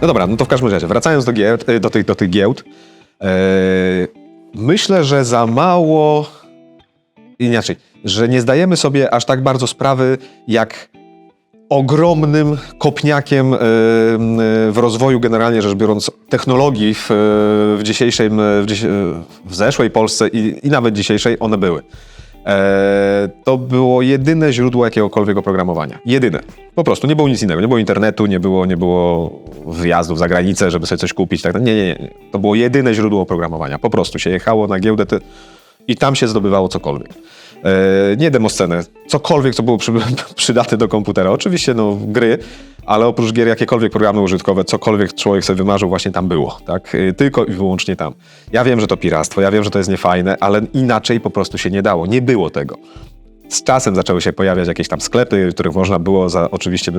No dobra, no to w każdym razie, wracając do, giełd, y, do, tych, do tych giełd, e, myślę, że za mało, inaczej, że nie zdajemy sobie aż tak bardzo sprawy, jak ogromnym kopniakiem e, w rozwoju, generalnie rzecz biorąc, technologii w, dzisiejszej, w, w zeszłej Polsce i, i nawet dzisiejszej one były. E, to było jedyne źródło jakiegokolwiek oprogramowania. Jedyne. Po prostu. Nie było nic innego. Nie było internetu, nie było, nie było wyjazdów za granicę, żeby sobie coś kupić. Tak. Nie, nie, nie. To było jedyne źródło oprogramowania. Po prostu się jechało na giełdę i tam się zdobywało cokolwiek. E, nie demoscenę. Cokolwiek, co było przy, przydatne do komputera. Oczywiście no, gry, ale oprócz gier jakiekolwiek programy użytkowe, cokolwiek człowiek sobie wymarzył, właśnie tam było. Tak? E, Tylko i wyłącznie tam. Ja wiem, że to piractwo, ja wiem, że to jest niefajne, ale inaczej po prostu się nie dało. Nie było tego. Z czasem zaczęły się pojawiać jakieś tam sklepy, w których można było za oczywiście e,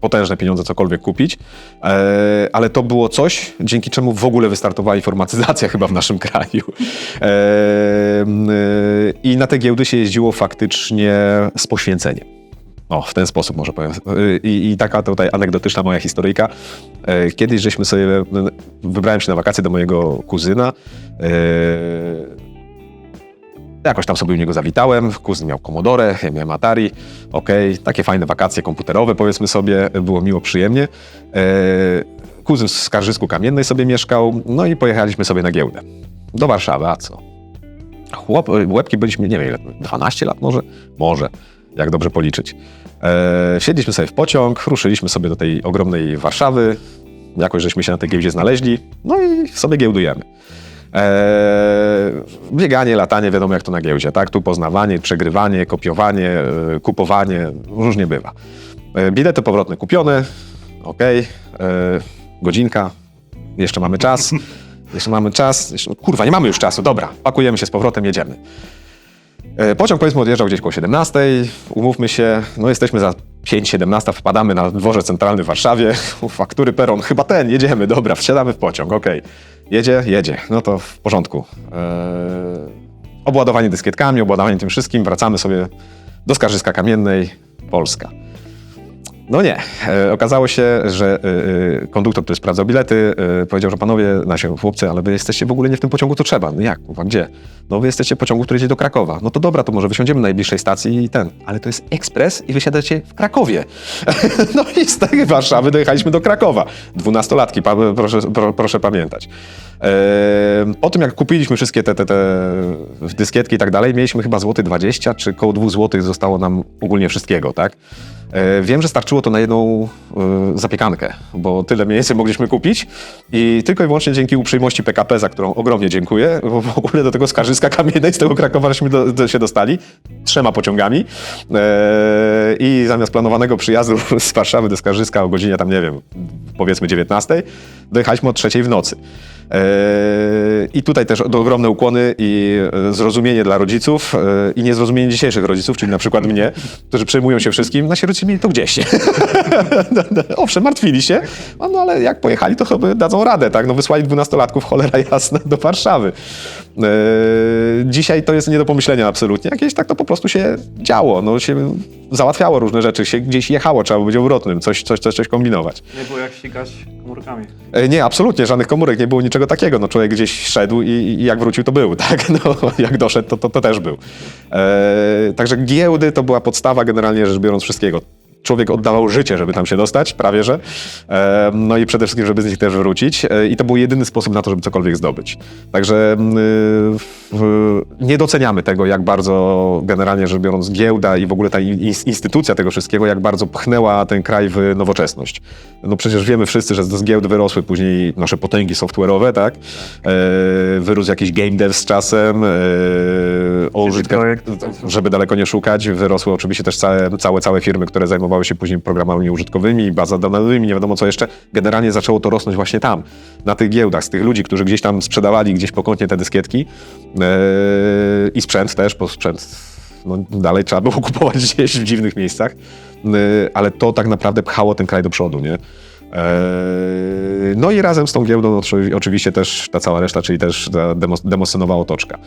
potężne pieniądze cokolwiek kupić, e, ale to było coś, dzięki czemu w ogóle wystartowała informatyzacja chyba w naszym kraju. E, I na te giełdy się jeździło faktycznie z poświęceniem. O, w ten sposób może powiem. I, I taka tutaj anegdotyczna moja historyjka. Kiedyś żeśmy sobie, wybrałem się na wakacje do mojego kuzyna. Jakoś tam sobie u niego zawitałem, kuzyn miał Commodore, ja miałem Atari, okej, takie fajne wakacje komputerowe powiedzmy sobie, było miło, przyjemnie. E, kuzyn w Skarżysku Kamiennej sobie mieszkał, no i pojechaliśmy sobie na giełdę. Do Warszawy, a co? Chłop, łebki byliśmy, nie wiem ile, 12 lat może? Może, jak dobrze policzyć. E, siedliśmy sobie w pociąg, ruszyliśmy sobie do tej ogromnej Warszawy, jakoś żeśmy się na tej giełdzie znaleźli, no i sobie giełdujemy. Eee, bieganie, latanie, wiadomo jak to na giełdzie, tak? Tu poznawanie, przegrywanie, kopiowanie, e, kupowanie, różnie bywa. E, bilety powrotne kupione, ok, e, godzinka, jeszcze mamy czas, jeszcze mamy czas, jeszcze, kurwa, nie mamy już czasu, dobra, pakujemy się z powrotem, jedziemy. Pociąg powiedzmy odjeżdżał gdzieś koło 17, umówmy się, no jesteśmy za 5-17, wpadamy na dworze centralny w Warszawie, faktury peron, chyba ten, jedziemy, dobra, wsiadamy w pociąg, okej. Jedzie, jedzie, no to w porządku. Eee, obładowanie dyskietkami, obładowanie tym wszystkim, wracamy sobie do Skarżyska Kamiennej, Polska. No nie. E, okazało się, że e, e, konduktor, który sprawdzał bilety, e, powiedział, że panowie, nasi chłopcy, ale wy jesteście w ogóle nie w tym pociągu, co trzeba. No jak, kurwa, gdzie? No wy jesteście w pociągu, który jedzie do Krakowa. No to dobra, to może wysiądziemy na najbliższej stacji i ten. Ale to jest ekspres i wysiadacie w Krakowie. no i z tej Warszawy dojechaliśmy do Krakowa. Dwunastolatki, pa, proszę, pro, proszę pamiętać. E, po tym, jak kupiliśmy wszystkie te, te, te dyskietki i tak dalej, mieliśmy chyba złoty 20, czy koło 2 złotych zostało nam ogólnie wszystkiego, tak? E, Wiem, że starczyło to na jedną e, zapiekankę, bo tyle mniej więcej mogliśmy kupić i tylko i wyłącznie dzięki uprzejmości PKP, za którą ogromnie dziękuję, bo w ogóle do tego Skarżyska Kamiennej z tego Krakowa żeśmy do, do, się dostali trzema pociągami e, i zamiast planowanego przyjazdu z Warszawy do Skarżyska o godzinie tam, nie wiem, powiedzmy 19, dojechaliśmy o trzeciej w nocy. E, I tutaj też ogromne ukłony i e, zrozumienie dla rodziców e, i niezrozumienie dzisiejszych rodziców, czyli na przykład mnie, którzy przejmują się wszystkim. Nasi rodzice mieli to gdzieś. Owszem, martwili się, no, no ale jak pojechali, to chyba dadzą radę, tak? No wysłali dwunastolatków, cholera jasna, do Warszawy. E, Dzisiaj to jest nie do pomyślenia absolutnie. Jakieś tak to po prostu się działo. No, się załatwiało różne rzeczy, się gdzieś jechało, trzeba było być urotnym, coś, coś, coś, coś kombinować. Nie było jak ścigać komórkami. Nie, absolutnie, żadnych komórek, nie było niczego takiego. No, człowiek gdzieś szedł i, i jak wrócił, to był, tak? No, jak doszedł, to, to, to też był. E, także giełdy to była podstawa generalnie rzecz biorąc wszystkiego. Człowiek oddawał życie, żeby tam się dostać, prawie że. No i przede wszystkim, żeby z nich też wrócić. E, I to był jedyny sposób na to, żeby cokolwiek zdobyć. Także mm, y, nie doceniamy tego, jak bardzo generalnie rzecz biorąc giełda i w ogóle ta in- instytucja tego wszystkiego, jak bardzo pchnęła ten kraj w nowoczesność. No przecież wiemy wszyscy, że z giełd wyrosły później nasze potęgi software'owe, tak? E, wyrósł jakiś game dev z czasem, e, o użytkach, projekt. żeby daleko nie szukać. Wyrosły oczywiście też całe, całe, całe firmy, które zajmowały się później programami użytkowymi, baza danowymi, nie wiadomo co jeszcze. Generalnie zaczęło to rosnąć właśnie tam, na tych giełdach, z tych ludzi, którzy gdzieś tam sprzedawali gdzieś pokątnie te dyskietki e, i sprzęt też, bo sprzęt no, dalej trzeba było kupować gdzieś w dziwnych miejscach, e, ale to tak naprawdę pchało ten kraj do przodu, nie? Eee, No i razem z tą giełdą oczy- oczywiście też ta cała reszta, czyli też ta demo, demoscenowa otoczka.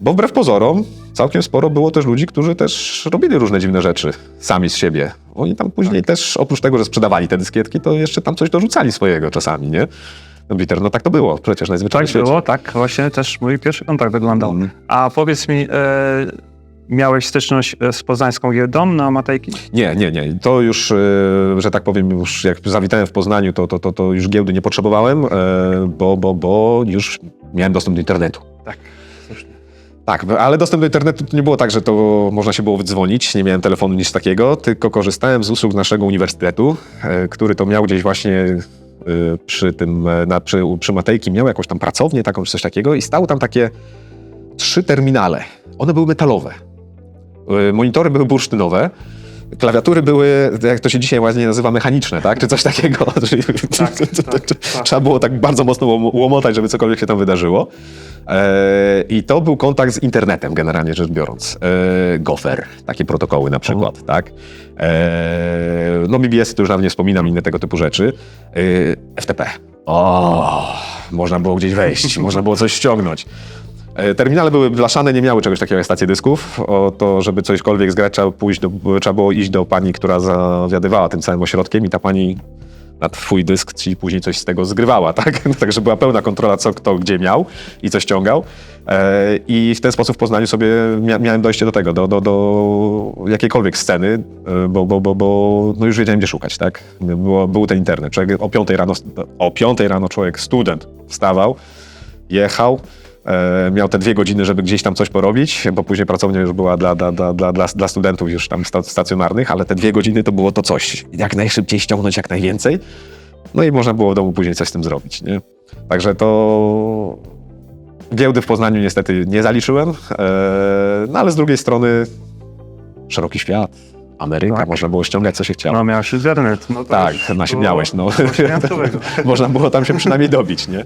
Bo wbrew pozorom całkiem sporo było też ludzi, którzy też robili różne dziwne rzeczy sami z siebie. Oni tam później też, oprócz tego, że sprzedawali te dyskietki, to jeszcze tam coś dorzucali swojego czasami, nie? No Peter, no tak to było, przecież najzwyczajniej Tak było, tak. Właśnie też mój pierwszy kontakt wyglądał. Mm. A powiedz mi, e, miałeś styczność e, z poznańską giełdą na Matejki? Nie, nie, nie. To już, e, że tak powiem, już jak zawitałem w Poznaniu, to, to, to, to już giełdy nie potrzebowałem, e, bo, bo, bo już miałem dostęp do internetu. Tak. Tak, ale dostęp do internetu to nie było tak, że to można się było wydzwonić, nie miałem telefonu nic takiego, tylko korzystałem z usług naszego uniwersytetu, który to miał gdzieś właśnie przy tym, na, przy, przy Matejki, miał jakąś tam pracownię taką czy coś takiego i stały tam takie trzy terminale. One były metalowe. E, Monitory były bursztynowe, klawiatury były, jak to się dzisiaj ładnie nazywa, mechaniczne, tak? Czy coś takiego. Tak, tak, tak. Trzeba było tak bardzo mocno łom- łomotać, żeby cokolwiek się tam wydarzyło. E, I to był kontakt z internetem, generalnie rzecz biorąc. E, Gopher, takie protokoły na przykład, tak? E, no BBS to już nawet nie wspominam, inne tego typu rzeczy. FTP. O, można było gdzieś wejść, można było coś ściągnąć. E, Terminale były blaszane, nie miały czegoś takiego jak stacje dysków. O to, żeby cośkolwiek zgrać, trzeba, pójść do, trzeba było iść do pani, która zawiadywała tym całym ośrodkiem i ta pani na twój dysk ci później coś z tego zgrywała, tak? Także była pełna kontrola, co kto gdzie miał i co ściągał. E, I w ten sposób w Poznaniu sobie mia miałem dojście do tego, do, do, do jakiejkolwiek sceny, e, bo, bo, bo, bo no już wiedziałem, gdzie szukać, tak? Było, był ten internet. Człowiek o 5 rano, o 5 rano człowiek, student, wstawał, jechał, miał te dwie godziny, żeby gdzieś tam coś porobić, bo później pracownia już była dla, dla, dla, dla, dla, studentów już tam sta- stacjonarnych, ale te dwie godziny to było to coś. Jak najszybciej ściągnąć jak najwięcej. No i można było w domu później coś z tym zrobić, nie? Także to giełdy w Poznaniu niestety nie zaliczyłem, e, no ale z drugiej strony szeroki świat, Ameryka, Tak. można było ściągać co się chciało. No miałeś internet. No Tak, już na się miałeś, no. Można było tam się przynajmniej dobić, nie?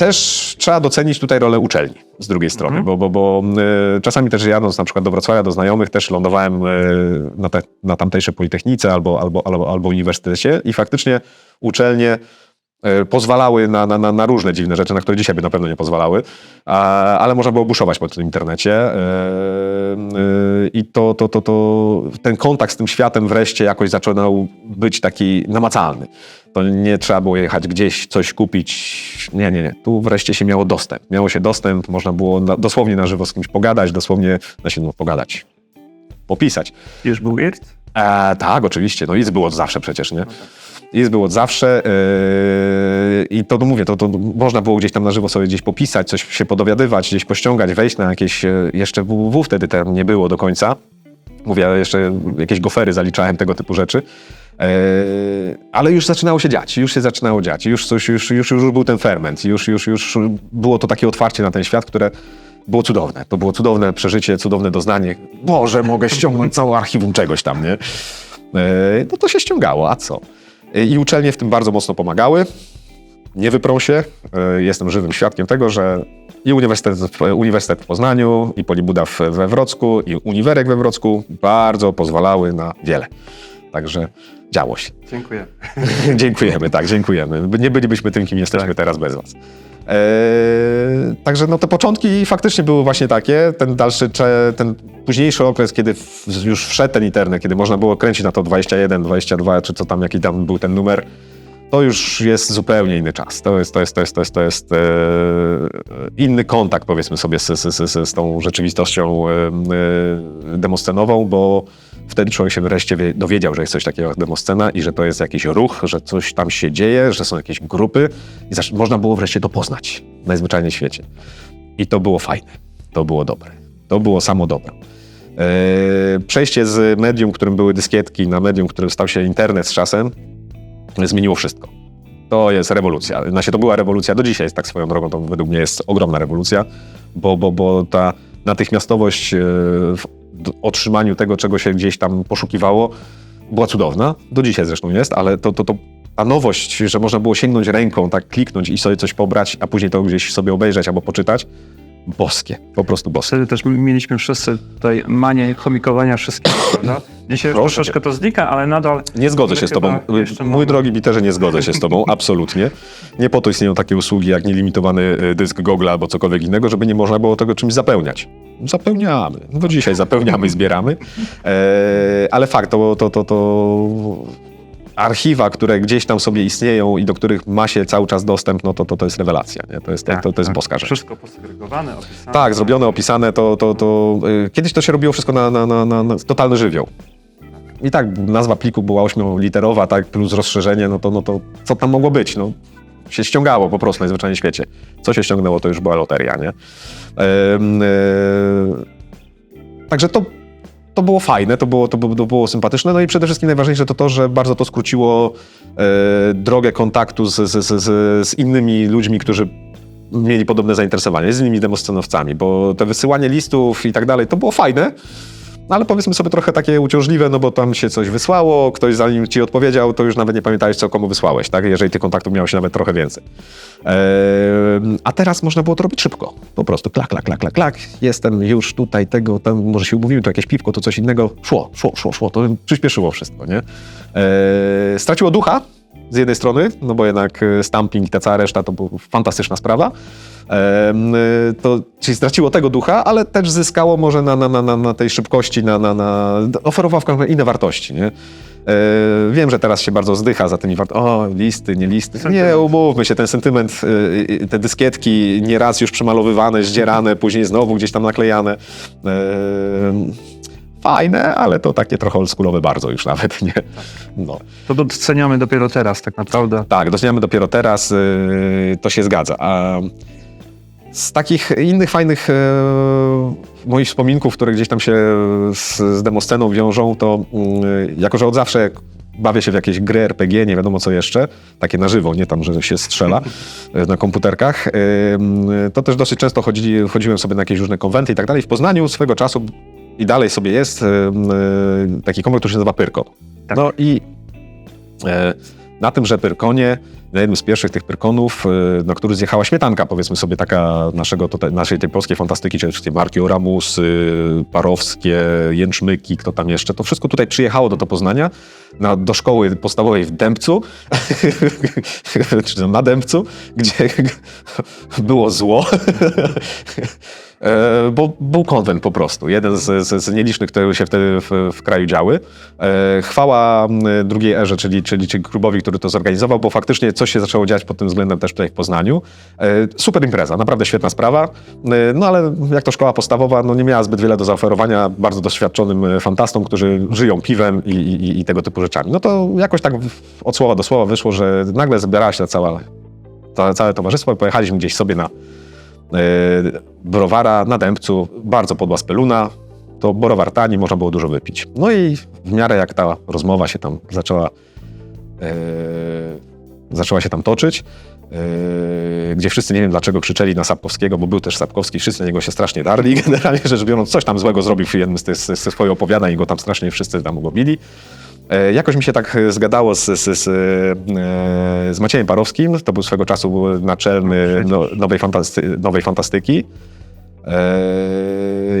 Też trzeba docenić tutaj rolę uczelni z drugiej strony, Mhm. bo, bo, bo e, czasami też jadąc na przykład do Wrocławia, do znajomych, też lądowałem e, na, te, na tamtejszej Politechnice albo, albo, albo, albo uniwersytecie i faktycznie uczelnie e, pozwalały na, na, na, różne dziwne rzeczy, na które dzisiaj by na pewno nie pozwalały, a, ale można było buszować po tym internecie e, e, i to, to, to, to ten kontakt z tym światem wreszcie jakoś zaczynał być taki namacalny. To nie trzeba było jechać gdzieś, coś kupić. Nie, nie, nie. Tu wreszcie się miało dostęp. Miało się dostęp, można było na, dosłownie na żywo z kimś pogadać, dosłownie, znaczy no pogadać, popisać. Już był IRT? E, tak, oczywiście. No IZ było od zawsze przecież, nie? IZ było od zawsze yy, i to, no mówię, to, to można było gdzieś tam na żywo sobie gdzieś popisać, coś się podowiadywać, gdzieś pościągać, wejść na jakieś, e, jeszcze www wtedy tam nie było do końca. Mówię, jeszcze jakieś gofery zaliczałem, tego typu rzeczy. Yy, ale już zaczynało się dziać, już się zaczynało dziać, już, coś, już, już, już był ten ferment, już, już, już było to takie otwarcie na ten świat, które było cudowne. To było cudowne przeżycie, cudowne doznanie. Boże, mogę ściągnąć całe archiwum czegoś tam, nie? E, No to się ściągało, a co? E, I uczelnie w tym bardzo mocno pomagały. Nie wyprą się. E, Jestem żywym świadkiem tego, że i Uniwersytet, Uniwersytet w Poznaniu, i Polibuda we Wrocku, i Uniwerek we Wrocku bardzo pozwalały na wiele. Także działo się. Dziękuję. dziękujemy, tak, dziękujemy. Nie bylibyśmy tym, kim jesteśmy teraz bez was. Eee, także no te początki faktycznie były właśnie takie, ten dalszy, ten późniejszy okres, kiedy już wszedł ten internet, kiedy można było kręcić na to 21, 22, czy co tam, jaki tam był ten numer, to już jest zupełnie inny czas. To jest, to jest, to jest, to jest, to jest e, inny kontakt, powiedzmy sobie, z, z, z, z tą rzeczywistością e, e, demoscenową, bo wtedy człowiek się wreszcie wie, dowiedział, że jest coś takiego jak demoscena i że to jest jakiś ruch, że coś tam się dzieje, że są jakieś grupy i można było wreszcie to poznać najzwyczajniej w świecie. I to było fajne, to było dobre, to było samo dobre. E, Przejście z medium, którym były dyskietki, na medium, którym stał się internet z czasem, zmieniło wszystko. To jest rewolucja. Znaczy, to była rewolucja, do dzisiaj jest tak swoją drogą, to według mnie jest ogromna rewolucja, bo, bo, bo ta natychmiastowość e, w otrzymaniu tego, czego się gdzieś tam poszukiwało, była cudowna. Do dzisiaj zresztą jest, ale to, to, to ta nowość, że można było sięgnąć ręką, tak kliknąć i sobie coś pobrać, a później to gdzieś sobie obejrzeć albo poczytać, boskie, po prostu boskie. Wtedy też mieliśmy wszyscy tutaj manię chomikowania wszystkiego, prawda? Dzisiaj Proszę troszeczkę to znika, ale nadal... Nie zgodzę się z tobą. Mój mamy. drogi Peterze, nie zgodzę się z tobą, absolutnie. Nie po to istnieją takie usługi jak nielimitowany y, dysk Google albo cokolwiek innego, żeby nie można było tego czymś zapełniać. Zapełniamy. No dzisiaj zapełniamy i zbieramy. E, ale fakt, to, to, to, to archiwa, które gdzieś tam sobie istnieją i do których ma się cały czas dostęp, no to, to, to jest rewelacja. Nie? To jest, to, to jest boska rzecz. Wszystko posegregowane, opisane. Tak, zrobione, opisane, to, to, to y, kiedyś to się robiło wszystko na, na, na, na, na totalny żywioł. I tak nazwa pliku była ośmioliterowa, tak, plus rozszerzenie, no to, no to co tam mogło być? No, się ściągało po prostu najzwyczajniej w świecie. Co się ściągnęło, to już była loteria, nie? Em, e, także to, to było fajne, to było, to, było, to było sympatyczne, no i przede wszystkim najważniejsze to to, że bardzo to skróciło e, drogę kontaktu z, z, z, z, innymi ludźmi, którzy mieli podobne zainteresowanie, z innymi demoscenowcami, bo te wysyłanie listów i tak dalej, to było fajne, ale powiedzmy sobie trochę takie uciążliwe, no bo tam się coś wysłało, ktoś zanim ci odpowiedział, to już nawet nie pamiętałeś, co komu wysłałeś, tak? Jeżeli tych kontaktów miałeś nawet trochę więcej. Eee, a teraz można było to robić szybko. Po prostu klak, klak, klak, klak, klak. Jestem już tutaj tego, tam może się umówimy, to jakieś piwko, to coś innego. Szło, szło, szło, szło. To przyspieszyło wszystko, nie? Eee, straciło ducha, z jednej strony, no bo jednak e, stamping i ta cała reszta to była fantastyczna sprawa. Y, To, czyli straciło tego ducha, ale też zyskało może na, na, na, na- tej szybkości, na, na, na, oferowało w każdym razie inne wartości. Nie? E, Wiem, że teraz się bardzo zdycha za tymi wartościami. O, listy, nie listy. Nie, umówmy się, ten sentyment, y, y, te dyskietki nieraz już przemalowywane, zdzierane, później znowu gdzieś tam naklejane. E, Fajne, ale to takie trochę oldschoolowe bardzo już nawet, nie? No. To doceniamy dopiero teraz tak naprawdę. Tak, doceniamy dopiero teraz, yy, to się zgadza. A z takich innych fajnych yy, moich wspominków, które gdzieś tam się z, z demosceną wiążą, to yy, jako, że od zawsze bawię się w jakieś gry RPG, nie wiadomo co jeszcze, takie na żywo, nie tam, że się strzela yy, na komputerkach, yy, to też dosyć często chodzili, chodziłem sobie na jakieś różne konwenty i tak dalej. W Poznaniu swego czasu i dalej sobie jest yy, taki konwent, który się nazywa Pyrkon. Tak. No i E, Na tym, że Pyrkonie, na jednym z pierwszych tych Pyrkonów, e, na który zjechała śmietanka, powiedzmy sobie, taka naszego, tutaj, naszej tej polskiej fantastyki, czyli wszystkie Marki Oramusy, Parowskie, Jęczmyki, kto tam jeszcze, to wszystko tutaj przyjechało do, do Poznania, na, do szkoły podstawowej w Dębcu, czy na Dębcu, gdzie było zło. E, Bo był konwent po prostu, jeden z, z, z nielicznych, które się wtedy w, w kraju działy. E, Chwała drugiej erze, czyli, czyli, czyli klubowi, który to zorganizował, bo faktycznie coś się zaczęło dziać pod tym względem też tutaj w Poznaniu. E, Super impreza, naprawdę świetna sprawa. No ale jak to szkoła podstawowa, no nie miała zbyt wiele do zaoferowania bardzo doświadczonym fantastom, którzy żyją piwem i, i, i tego typu rzeczami. No to jakoś tak od słowa do słowa wyszło, że nagle zbierała się cała, ta, całe towarzystwo i pojechaliśmy gdzieś sobie na browara na Dębcu, bardzo podła speluna, to browar tani, można było dużo wypić. No i w miarę jak ta rozmowa się tam zaczęła, e, zaczęła się tam toczyć, e, gdzie wszyscy nie wiem dlaczego krzyczeli na Sapkowskiego, bo był też Sapkowski, wszyscy na niego się strasznie darli, generalnie rzecz biorąc, coś tam złego zrobił w jednym z tych swoich opowiadań i go tam strasznie wszyscy tam go. E, Jakoś mi się tak e, zgadało z, z, z, e, z Maciejem Parowskim, to był swego czasu naczelny no, nowej, fantasty, nowej fantastyki.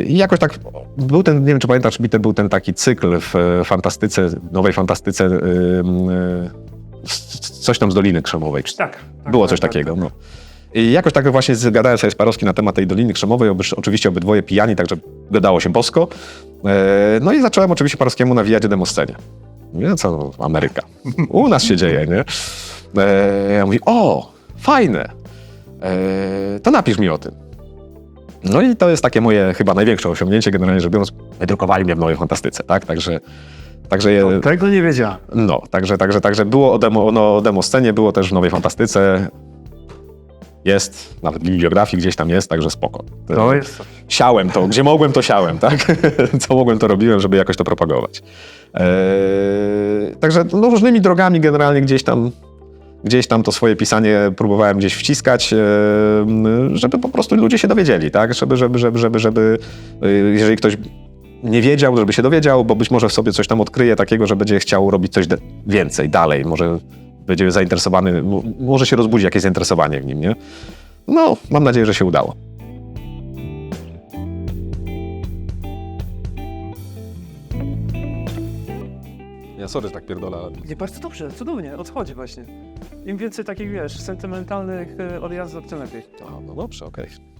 I jakoś tak był ten, nie wiem czy pamiętasz, Biter, był ten taki cykl w fantastyce, nowej fantastyce, coś tam z Doliny Krzemowej. Tak. tak Było tak, coś tak, takiego. tak. No. I jakoś tak właśnie zgadałem sobie z Parowskim na temat tej Doliny Krzemowej, oczywiście obydwoje pijani, także gadało się bosko. No i zacząłem oczywiście Parowskiemu nawijać demoscenie. Mówię, no co, no, Ameryka. U nas się dzieje, nie? E, ja mówię, o, fajne. E, to napisz mi o tym. No i to jest takie moje chyba największe osiągnięcie, generalnie rzecz biorąc, wydrukowali mnie w Nowej Fantastyce, tak? Także, także je, O, tego nie wiedziałem. no, także, także, także było o demo, no, o demo scenie, było też w Nowej Fantastyce. Jest, nawet w bibliografii gdzieś tam jest, także spoko. To jest. Siałem to, gdzie mogłem, to siałem, tak? Co mogłem, to robiłem, żeby jakoś to propagować. Eee, także no, różnymi drogami generalnie gdzieś tam, gdzieś tam to swoje pisanie próbowałem gdzieś wciskać, eee, żeby po prostu ludzie się dowiedzieli, tak? Żeby, żeby, żeby, żeby, żeby yy, jeżeli ktoś nie wiedział, żeby się dowiedział, bo być może w sobie coś tam odkryje takiego, że będzie chciał robić coś więcej, dalej, może będzie zainteresowany, może się rozbudzi jakieś zainteresowanie w nim, nie? No, mam nadzieję, że się udało. Ja sorry, że tak pierdolę, ale... Nie, bardzo dobrze, cudownie, odchodzi właśnie. Im więcej takich, wiesz, sentymentalnych e, odjazdów, tym lepiej. A, no dobrze, okej.